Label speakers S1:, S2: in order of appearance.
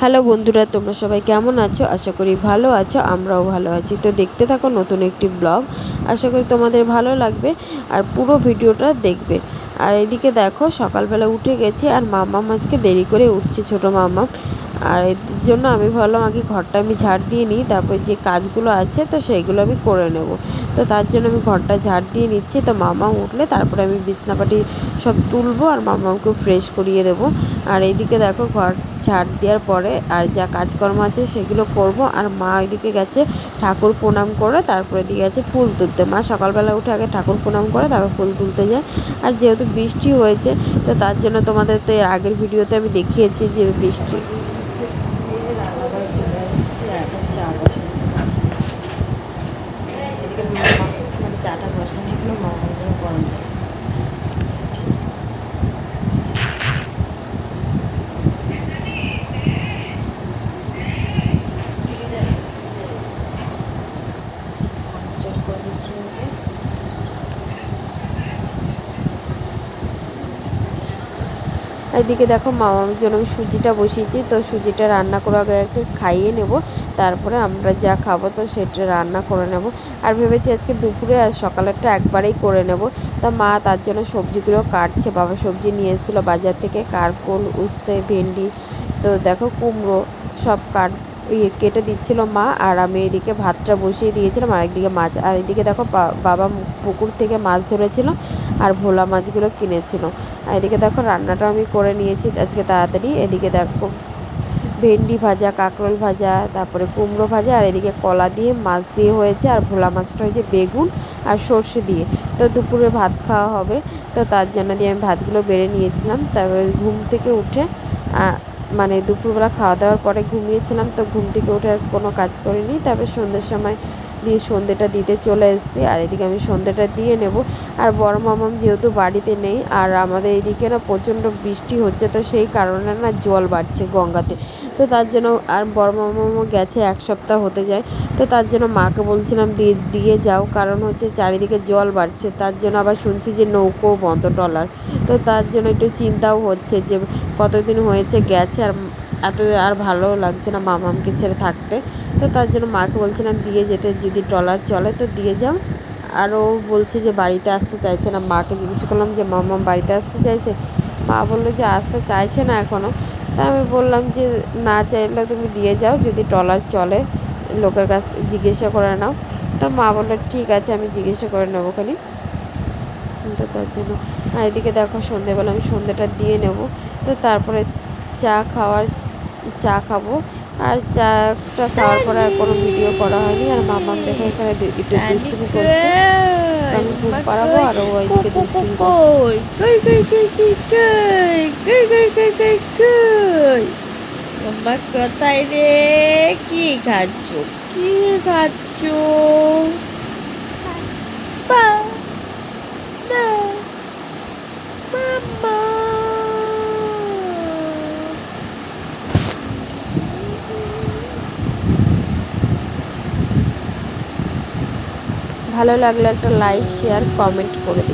S1: Hello বন্ধুরা, তোমরা সবাই কেমন আছো? আশা করি ভালো আছো, আমরাও ভালো আছি। তো দেখতে থাকো নতুন একটি ব্লগ। আশা করি তোমাদের ভালো লাগবে আর পুরো ভিডিওটা দেখবে। আর এদিকে দেখো, সকালবেলা উঠে গেছি আর মামা আজকে দেরি করে উঠছে, ছোট মামা আর এর জন্য আমি ভাবলাম আগে ঘরটা আমি ঝাড় দিয়ে নিই, তারপরে যে কাজগুলো আছে তো সেইগুলো আমি করে নেব। তো তার জন্য আমি ঘরটা ঝাড় দিয়ে নিচ্ছি। তো মামা উঠলে তারপরে আমি বিছনাপাটি সব তুলবো আর মামাকে ফ্রেশ করিয়ে দেবো। আর এইদিকে দেখো ঘর ঝাড় দেওয়ার পরে আর যা কাজকর্ম আছে সেগুলো করব। আর মা ওইদিকে গেছে ঠাকুর প্রণাম করে, তারপরে দিয়ে গেছে ফুল তুলতে। মা সকালবেলা উঠে আগে ঠাকুর প্রণাম করে, তারপর ফুল তুলতে যায়। আর যেহেতু বৃষ্টি হয়েছে, তো তার জন্য তোমাদের তো এর আগের ভিডিওতে আমি দেখিয়েছি যে বৃষ্টি
S2: রান্নাঘরে চলে এসেছি এখন চা বসানো এদিকে মামা মানে চাটা বসানো এগুলো মামার জন্য গরম জল। গরম
S1: এদিকে দেখো মামার জন্য আমি সুজিটা বসিয়েছি, তো সুজিটা রান্না করে আগে আগে খাইয়ে নেব, তারপরে আমরা যা খাব তো সেটা রান্না করে নেব। আর ভেবেছি আজকে দুপুরে আর সকালেরটা একবারেই করে নেব। তা মা তার জন্য সবজিগুলো কাটছে, বাবা সবজি নিয়ে এসেছিল বাজার থেকে, কারকোল, উস্তে, ভেন্ডি, তো দেখো কুমড়ো সব কাট ইয়ে কেটে দিচ্ছিল মা, আর আমি এদিকে ভাতটা বসিয়ে দিয়েছিলাম, আর একদিকে মাছ, আর এদিকে দেখো বাবা পুকুর থেকে মাছ ধরেছিল আর ভোলা মাছগুলো কিনেছিল। আর এদিকে দেখো রান্নাটা আমি করে নিয়েছি আজকে তাড়াতাড়ি, এদিকে দেখো ভেন্ডি ভাজা, কাঁকরোল ভাজা, তারপরে কুমড়ো ভাজা, আর এদিকে কলা দিয়ে মাছ দিয়ে হয়েছে, আর ভোলা মাছটা হয়েছে বেগুন আর সর্ষে দিয়ে। তো দুপুরে ভাত খাওয়া হবে, তো তার জন্য দিয়ে আমি ভাতগুলো বেড়ে নিয়েছিলাম, তারপরে ঘুম থেকে উঠে মানে দুপুরবেলা খাওয়া দাওয়ার পরে ঘুমিয়েছিলাম, তো ঘুম থেকে উঠে আর কোনো কাজ করিনি। তারপর সন্ধ্যের সময় দিয়ে সন্ধ্যেটা দিতে চলে এসেছি, আর এদিকে আমি সন্ধ্যেটা দিয়ে নেব। আর বড় মামাম যেহেতু বাড়িতে নেই, আর আমাদের এদিকে না প্রচণ্ড বৃষ্টি হচ্ছে, তো সেই কারণে না জল বাড়ছে গঙ্গাতে। তো তার জন্য আর বড় মামামও গেছে, এক সপ্তাহ হতে যায়। তো তার জন্য মাকে বলছিলাম দিয়ে দিয়ে যাও, কারণ হচ্ছে চারিদিকে জল বাড়ছে। তার জন্য আবার শুনছি যে নৌকো বন্ধ টলার। তো তার জন্য একটু চিন্তাও হচ্ছে যে কতদিন হয়েছে গেছে, আর এত আর ভালো লাগছে না মামামকে ছেড়ে থাকতে। তো তার জন্য মাকে বলছিলাম, দিয়ে যেতে, যদি ট্রলার চলে তো দিয়ে যাও। আর ও বলছে যে, বাড়িতে আসতে চাইছে না। মাকে জিজ্ঞেস করলাম যে মামাম বাড়িতে আসতে চাইছে? মা বলল যে, আসতে চাইছে না এখনও তা আমি বললাম যে, না চাইলে তুমি দিয়ে যাও, যদি ট্রলার চলে, লোকের কাছ জিজ্ঞাসা করে নাও। তা মা বলল, ঠিক আছে, আমি জিজ্ঞাসা করে নেব খালি তো তার জন্য এদিকে দেখো, সন্ধেবেলা আমি সন্ধেটা দিয়ে নেব। তো তারপরে চা খাওয়ার চা খাব আর চাটা খাওয়ার পরে আর কোনো ভিডিও করা হয়নি আর মামাম দেখো এখানে একটু দুষ্টুমি করছে আমি ঘুম পাড়াবো আর ও ওইদিকে দুষ্টুমি
S2: কোথায় রে কি খাচ্ছ কি খাচ্ছ
S1: ভালো লাগলে একটা লাইক শেয়ার কমেন্ট করে